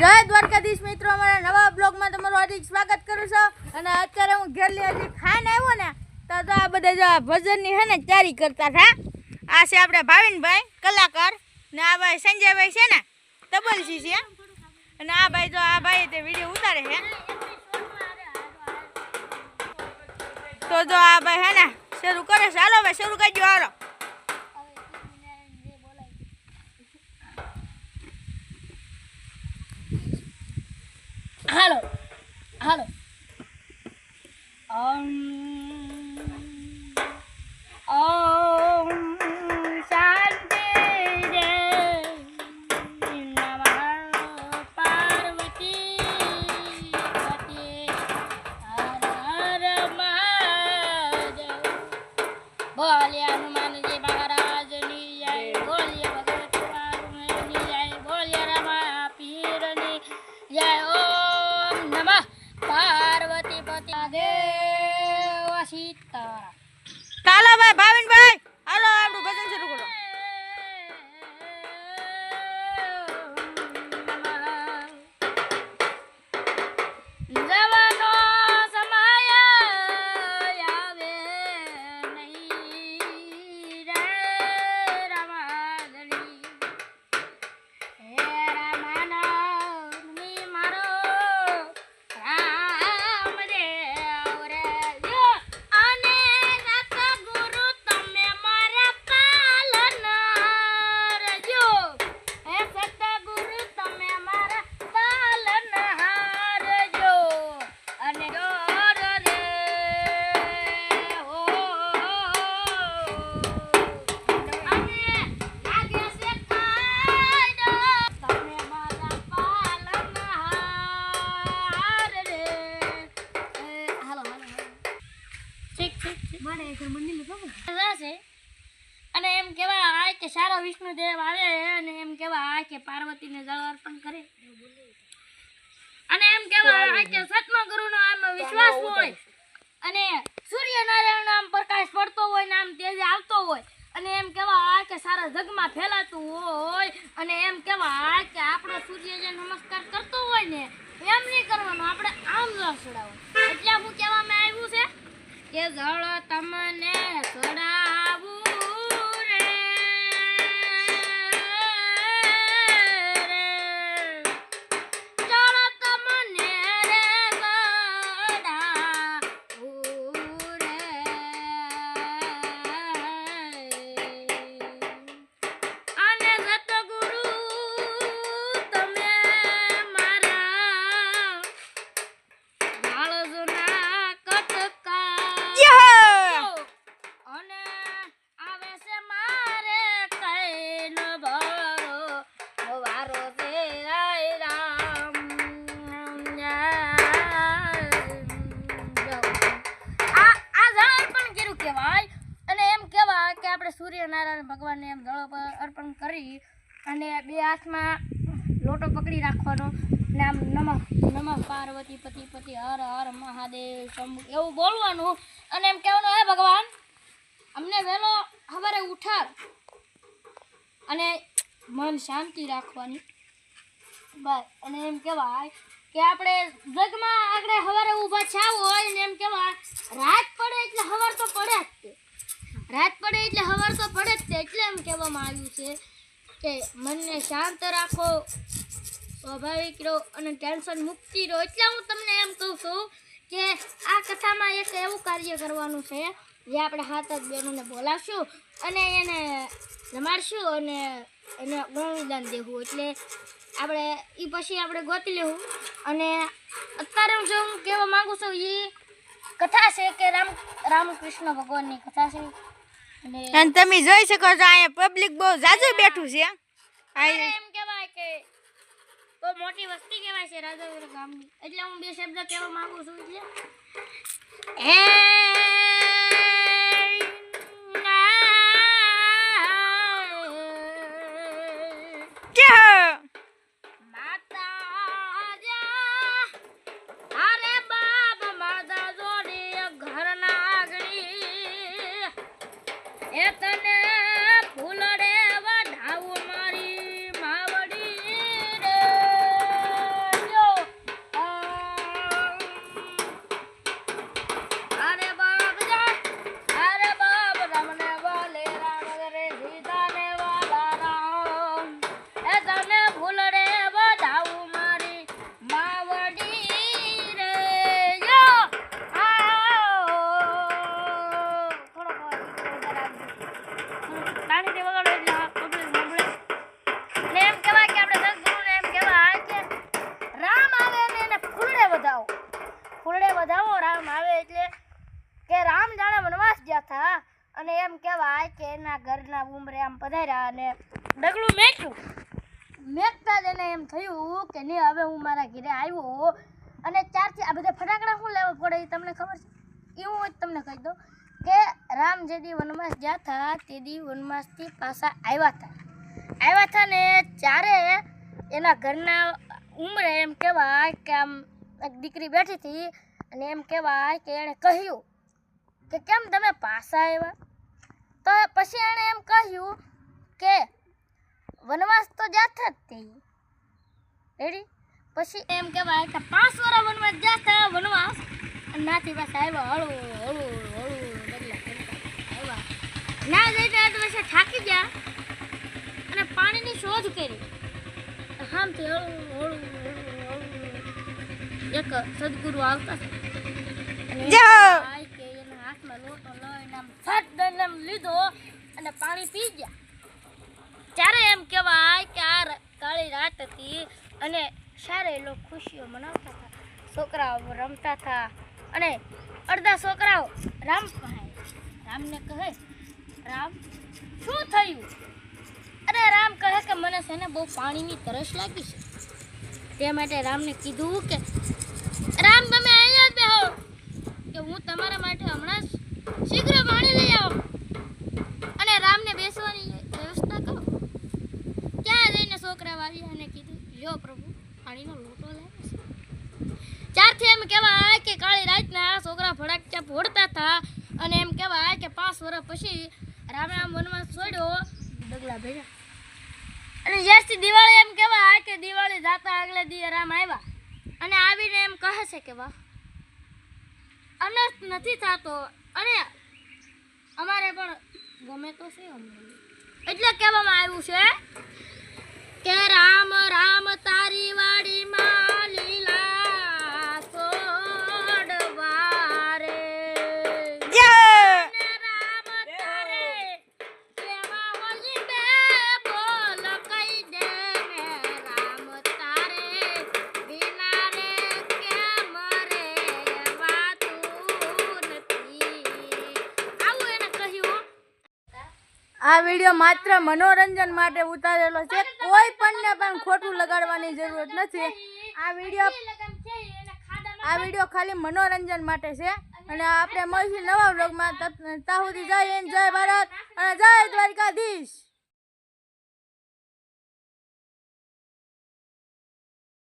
જય દ્વારકાધીશ મિત્રો, અમારા નવા બ્લોગમાં તમારું હાર્દિક સ્વાગત કરું છું. અને અત્યારે હું ઘેરલી હજી ખાઈને આવ્યો ને, તો આ બધા જો ભજનની છે ને તૈયારી કરતા હતા. આ છે આપણે ભાવિનભાઈ, કલાકાર. ને આ ભાઈ સંજયભાઈ છે ને તબલસી છે. અને આ ભાઈ જો આ ભાઈ તે વીડિયો ઉતારે છે. તો જો આ ભાઈ હે ને, શરૂ કરે છે. ભાઈ, શરૂ કરજો હાલો. હાલો. હાલો. ઓમ ઓમ નમઃ ઠીક એક મંદિર જશે અને એમ કહેવાય કે સારા વિષ્ણુદેવ આવે અને એમ કહેવાય કે પાર્વતીને જળ અર્પણ કરે. અને એમ કહેવાય કે સતમા ગુરુનો આમ વિશ્વાસ હોય. અને સૂર્યનારાયણ આમ પ્રકાશ પડતો હોય ને આમ તેજ આવતો હોય. અને એમ કહેવાય કે સારા જગમાં ફેલાતું હોય અને એમ કહેવાય કે આપણો સૂર્ય જે નમસ્કાર કરતો હોય ને એમ નહીં કરવાનું આપણે આમ જળ ચડાવવાનું એટલે હું કહેવામાં આવ્યું છે જળ તમને ચડાવું સૂર્યનારાયણ ભગવાનને એમ ગળો પર અર્પણ કરી અને બે હાથમાં લોટો પકડી રાખવાનો. ને આમ નમઃ નમઃ પાર્વતી પતિ પતિ હર હર મહાદેવ શંભુ એવું બોલવાનું. અને એમ કહેવાનું, હે ભગવાન, અમને વહેલો સવારે ઉઠાર અને મન શાંતિ રાખવાની. બસ અને એમ કહેવાય કે આપણે જગમાં આગળ સવારે ઊભા છાવ હોય ને એમ કહેવાય, રાત પડે એટલે સવાર તો પડે જ રાત પડે એટલે હવાર તો પડે જ છે, એટલે એમ કહેવામાં આવ્યું છે કે મનને શાંત રાખો, સ્વાભાવિક રહો અને ટેન્શન મુક્તિ રહો. એટલે હું તમને એમ કહું છું કે આ કથામાં એક એવું કાર્ય કરવાનું છે, જે આપણે હાથ જ બહેનોને બોલાવશું અને એને રમાડશું અને એને ગણવિદાન દેવું. એટલે આપણે એ પછી આપણે ગોતી લેવું. અને અત્યારે હું જો હું કહેવા માંગુ છું એ કથા છે કે રામ, રામકૃષ્ણ ભગવાનની કથા છે. અને તમે જોઈ શકો છો અહીંયા પબ્લિક બહુ જાજુ બેઠું છે. એમ કહેવાય કે બહુ મોટી વસ્તી કહેવાય છે રાજાવીર ગામની. એટલે હું બે શબ્દ કહેવા માંગુ છું એટલે. હે વધાવો રામ આવે એટલે કે રામ જાણે વનવાસ ગયા હતા. અને એમ કહેવાય કે એના ઘરના ઉમરે આમ પધાર્યા અને ડગલું મેક્યું. મેકતા જ એને એમ થયું કે નહીં હવે હું મારા ઘરે આવ્યો અને ચારથી આ બધા ફટાકડા શું લેવા પડે એ તમને ખબર છે? એ હું તમને કહી દઉં કે રામ જે દી વનવાસ ગયા હતા તે દી વનવાસથી પાછા આવ્યા હતા. આવ્યા હતા ને ચારે એના ઘરના ઉંમરે એમ કહેવાય કે આમ એક દીકરી બેઠી હતી અને એમ કહેવાય કે એણે કહ્યું કે કેમ તમે પાછા આવ્યા? તો પછી એણે એમ કહ્યું કે વનવાસ તો જાતા જ તે. રેડી પછી એમ કહેવાય કે પાંચ વર્ષ વનવાસ જાતા વનવાસ. અને નાથી પાસે આવ્યા હળુ હળુ હળવું ડગલા કરતા આવ્યા. ના જઈને આ વર્ષે થાકી ગયા અને પાણીની શોધ કરી. હામથી હળુ હળવું હળવું હળુ એક સદગુરુ આવતા અને પાણી છોકરાઓ રમતા હતા રામ પાસે કહે, રામ, શું થયું? અરે રામ કહે કે મને છે ને બહુ પાણીની તરસ લાગી છે. તે માટે રામને કીધું કે રામ તમે અહીંયા જ બેહો કે હું તમારા માટે હમણાં જ શીઘ્ર પાણી લઈ આવું અને રામને બેસવાની વ્યવસ્થા કરો ક્યાં જઈને છોકરા વાવ્યા અને કીધું લ્યો પ્રભુ પાણીનો લોટો લાવે છે ચારથી એમ કહેવાય કે કાળી રાતના છોકરા ફડાકચા ફોડતા હતા અને એમ કહેવાય કે પાંચ વર્ષ પછી રામે આમ વનમાં છોડ્યો ડગલા ભેગા અને દિવાળી એમ કેવા કે દિવાળી જાતા આગલે દી રામ આવ્યા અને આવીને એમ કહે છે કે વાહ, અનર્થ નથી થતો. અને અમારે પણ ગમે તો છે એટલે કહેવામાં આવ્યું છે આ વીડિયો માત્ર મનોરંજન માટે ઉતારેલો છે. કોઈ પણને પણ ખોટું લગાડવાની જરૂરત નથી. આ વીડિયો આ વીડિયો ખાલી મનોરંજન માટે છે. અને આપણે મળીશું નવા વ્લોગમાં. ત્યાં સુધી જય હિન્દ, જય ભારત અને જય દ્વારકાધીશ.